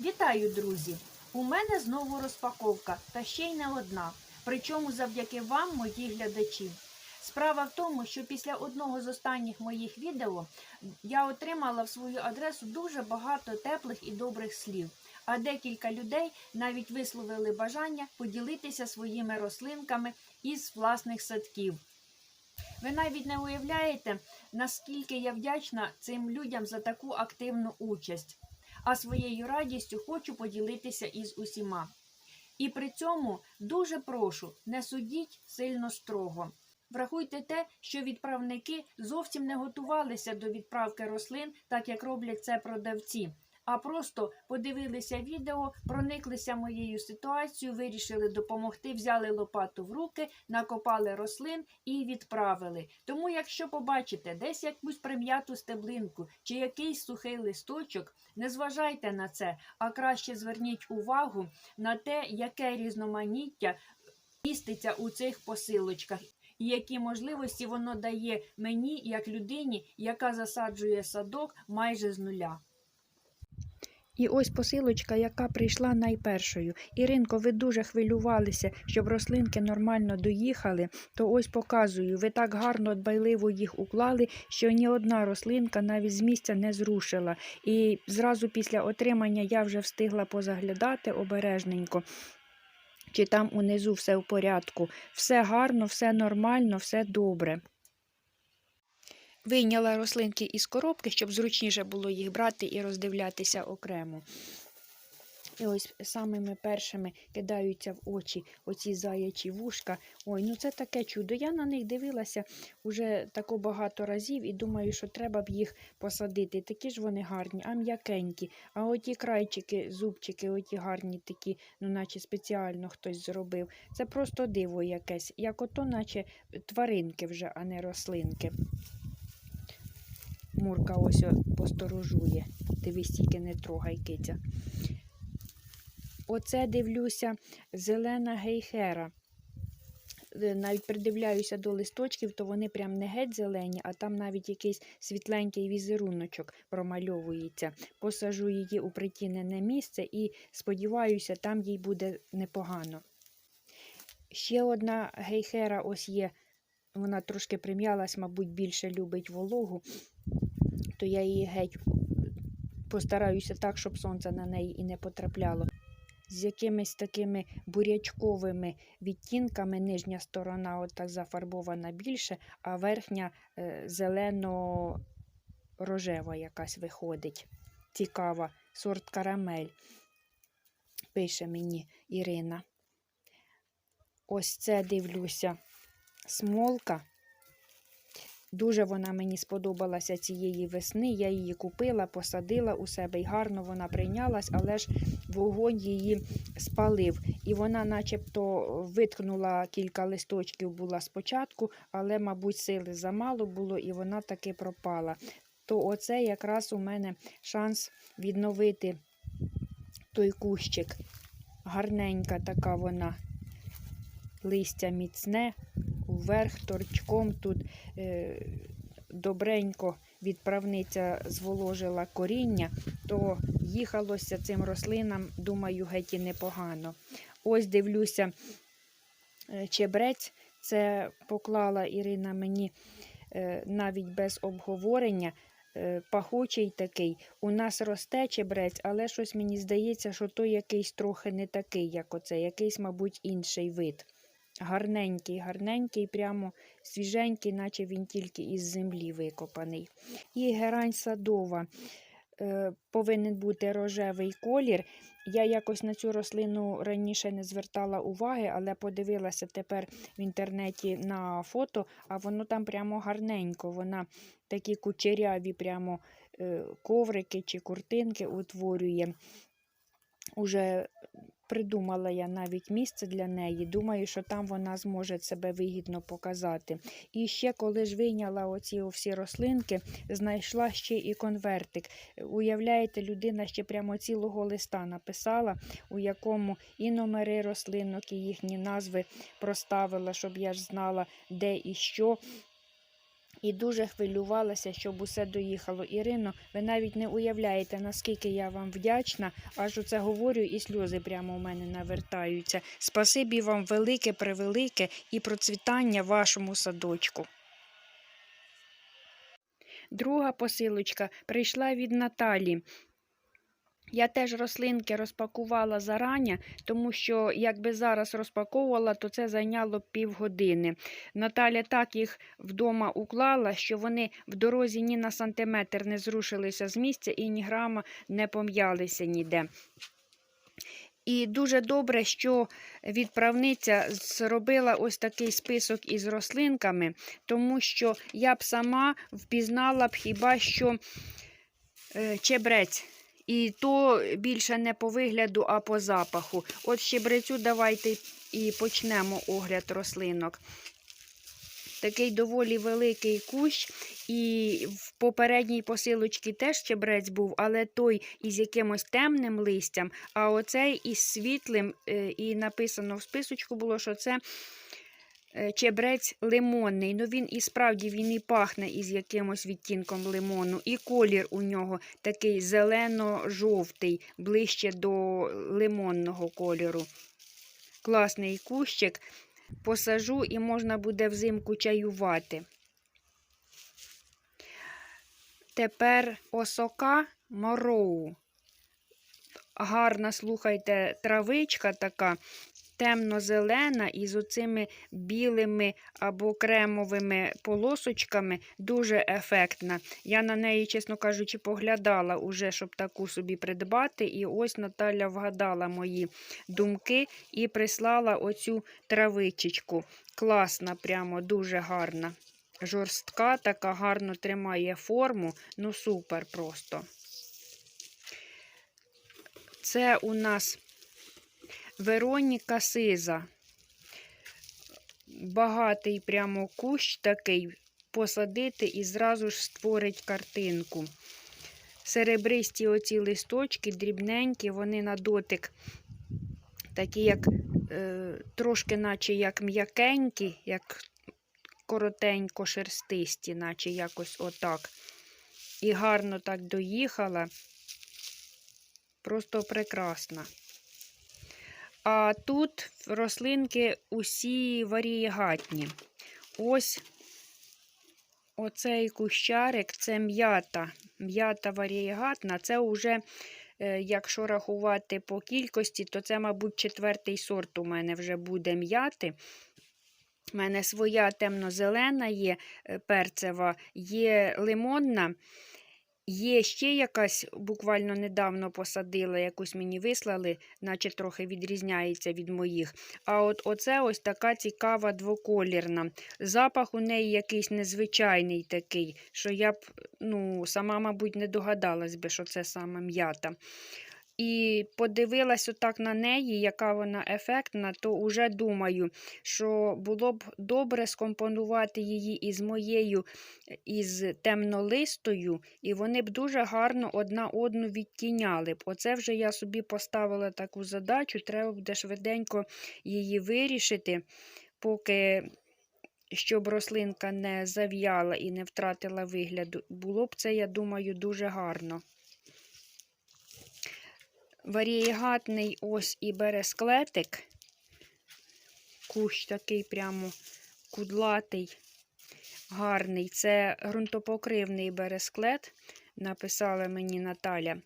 Вітаю, друзі! У мене знову розпаковка, та ще й не одна. Причому завдяки вам, мої глядачі. Справа в тому, що після одного з останніх моїх відео я отримала в свою адресу дуже багато теплих і добрих слів. А декілька людей навіть висловили бажання поділитися своїми рослинками із власних садків. Ви навіть не уявляєте, наскільки я вдячна цим людям за таку активну участь а своєю радістю хочу поділитися із усіма. І при цьому дуже прошу, не судіть сильно строго. Врахуйте те, що відправники зовсім не готувалися до відправки рослин, так як роблять це продавці, а просто подивилися відео, прониклися моєю ситуацією, вирішили допомогти, взяли лопату в руки, накопали рослин і відправили. Тому, якщо побачите десь якусь прим'яту стеблинку чи якийсь сухий листочок, не зважайте на це, а краще зверніть увагу на те, яке різноманіття міститься у цих посилочках. І які можливості воно дає мені, як людині, яка засаджує садок майже з нуля. І ось посилочка, яка прийшла найпершою. Іринко, ви дуже хвилювалися, щоб рослинки нормально доїхали. То ось показую, ви так гарно дбайливо їх уклали, що ні одна рослинка навіть з місця не зрушила. І зразу після отримання я вже встигла позаглядати обережненько. Чи там унизу все в порядку. Все гарно, все нормально, все добре. Вийняла рослинки із коробки, щоб зручніше було їх брати і роздивлятися окремо. І ось самими першими кидаються в очі оці заячі вушка. Ой, ну це таке чудо. Я на них дивилася уже тако багато разів і думаю, що треба б їх посадити. Такі ж вони гарні, а м'якенькі. А оті крайчики, зубчики, оті гарні такі, ну наче спеціально хтось зробив. Це просто диво якесь, як ото, наче тваринки вже, а не рослинки. Мурка ось посторожує. Дивись, тільки не трогай киця. Оце дивлюся зелена гейхера. Е, Навіть придивляюся до листочків, то вони прям не геть зелені, а там навіть якийсь світленький візеруночок промальовується. Посажу її у притінене місце і сподіваюся, там їй буде непогано. Ще одна гейхера ось є. Вона трошки прим'ялась, мабуть, більше любить вологу, то я її геть постараюся так, щоб сонце на неї і не потрапляло. З якимись такими бурячковими відтінками нижня сторона отак зафарбована більше, а верхня е, зелено-рожева якась виходить. Цікава, сорт карамель. Пише мені Ірина. Ось це дивлюся. Смолка. Дуже вона мені сподобалася цієї весни. Я її купила, посадила у себе і гарно вона прийнялась, але ж вогонь її спалив. І вона начебто виткнула кілька листочків була спочатку, але, мабуть, сили замало було, і вона таки пропала. То оце якраз у мене шанс відновити той кущик. Гарненька така вона, листя міцне, вверх торчком тут е, добренько відправниця зволожила коріння, то їхалося цим рослинам, думаю, геть і непогано. Ось дивлюся, е, чебрець, це поклала Ірина мені е, навіть без обговорення. е, Пахучий такий. У нас росте чебрець, але щось мені здається, що той якийсь трохи не такий, як оце, якийсь, мабуть, інший вид. Гарненький, гарненький, прямо свіженький, наче він тільки із землі викопаний. І герань садова е, повинен бути рожевий колір. Я якось на цю рослину раніше не звертала уваги, але подивилася тепер в інтернеті на фото, а воно там прямо гарненько. Вона такі кучеряві прямо е, коврики чи куртинки утворює. Уже придумала я навіть місце для неї. Думаю, що там вона зможе себе вигідно показати. І ще, коли ж вийняла оці всі рослинки, знайшла ще і конвертик. Уявляєте, людина ще прямо цілого листа написала, у якому і номери рослинок, і їхні назви проставила, щоб я ж знала, де і що. І дуже хвилювалася, щоб усе доїхало. Ірино, ви навіть не уявляєте, наскільки я вам вдячна. Аж оце говорю, і сльози прямо у мене навертаються. Спасибі вам велике, превелике і процвітання вашому садочку. Друга посилочка прийшла від Наталі. Я теж рослинки розпакувала зарані, тому що якби зараз розпаковувала, то це зайняло півгодини. Наталя так їх вдома уклала, що вони в дорозі ні на сантиметр не зрушилися з місця і ні грама не пом'ялися ніде. І дуже добре, що відправниця зробила ось такий список із рослинками, тому що я б сама впізнала б хіба що е, чебрець. І то більше не по вигляду, а по запаху. От щебрецю давайте і почнемо огляд рослинок. Такий доволі великий кущ, і в попередній посилочці теж чебрець був, але той із якимось темним листям, а оцей із світлим, е, і написано в списочку було, що це чебрець лимонний. Ну він і справді він і пахне із якимось відтінком лимону. І колір у нього такий зелено-жовтий, ближче до лимонного кольору. Класний кущик. Посажу і можна буде взимку чаювати. Тепер осока мороу. Гарна, слухайте, травичка така темно-зелена із оцими білими або кремовими полосочками, дуже ефектна. Я на неї, чесно кажучи, поглядала уже, щоб таку собі придбати. І ось Наталя вгадала мої думки і прислала оцю травичечку. Класна, прямо дуже гарна. Жорстка, така гарно тримає форму. Ну, супер просто. Це у нас Вероніка Сиза. Багатий прямо кущ такий посадити і зразу ж створить картинку. Серебристі оці листочки, дрібненькі, вони на дотик такі, як е, трошки, наче як м'якенькі, як коротенько шерстисті, наче якось отак. І гарно так доїхала. Просто прекрасна. А тут рослинки усі варієгатні. Ось оцей кущарик це м'ята. М'ята варієгатна. Це вже, е, якщо рахувати по кількості, то це, мабуть, четвертий сорт у мене вже буде м'яти. У мене своя темно-зелена є е, перцева, є лимонна. Є ще якась, буквально недавно посадила, якусь мені вислали, наче трохи відрізняється від моїх. А от оце ось така цікава двоколірна. Запах у неї якийсь незвичайний такий, що я б ну, сама, мабуть, не догадалась би, що це саме м'ята. І подивилась отак на неї, яка вона ефектна, то вже думаю, що було б добре скомпонувати її із моєю із темнолистою, і вони б дуже гарно одна одну відтіняли б. Оце вже я собі поставила таку задачу, треба буде швиденько її вирішити, поки. Щоб рослинка не зав'яла і не втратила вигляду, було б це, я думаю, дуже гарно. Варієгатний ось і бересклетик. Кущ такий прямо кудлатий, гарний. Це ґрунтопокривний бересклет, написала мені Наталя.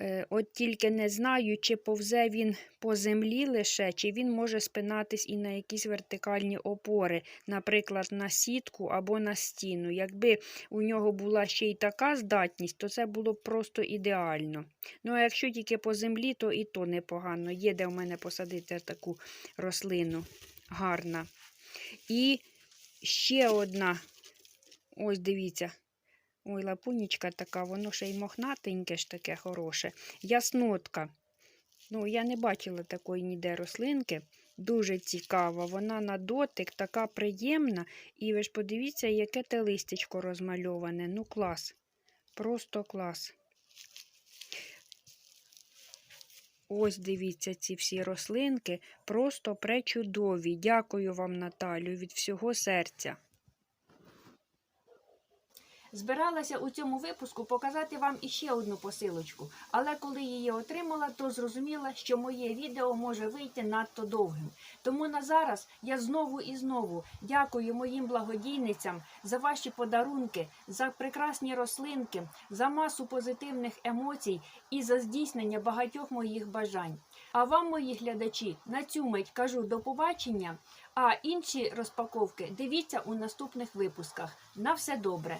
Е, От тільки не знаю, чи повзе він по землі лише, чи він може спинатись і на якісь вертикальні опори, наприклад, на сітку або на стіну. Якби у нього була ще й така здатність, то це було б просто ідеально. Ну, а якщо тільки по землі, то і то непогано. Є де в мене посадити таку рослину гарна. І ще одна, ось дивіться. Ой, лапунечка така, воно ще й мохнатеньке ж таке хороше. Яснотка. Ну, я не бачила такої ніде рослинки. Дуже цікава. Вона на дотик така приємна. І ви ж подивіться, яке те листячко розмальоване. Ну, клас. Просто клас. Ось дивіться, ці всі рослинки просто пречудові. Дякую вам, Наталю, від всього серця. Збиралася у цьому випуску показати вам іще одну посилочку, але коли її отримала, то зрозуміла, що моє відео може вийти надто довгим. Тому на зараз я знову і знову дякую моїм благодійницям за ваші подарунки, за прекрасні рослинки, за масу позитивних емоцій і за здійснення багатьох моїх бажань. А вам, мої глядачі, на цю мить кажу до побачення. А інші розпаковки дивіться у наступних випусках. На все добре!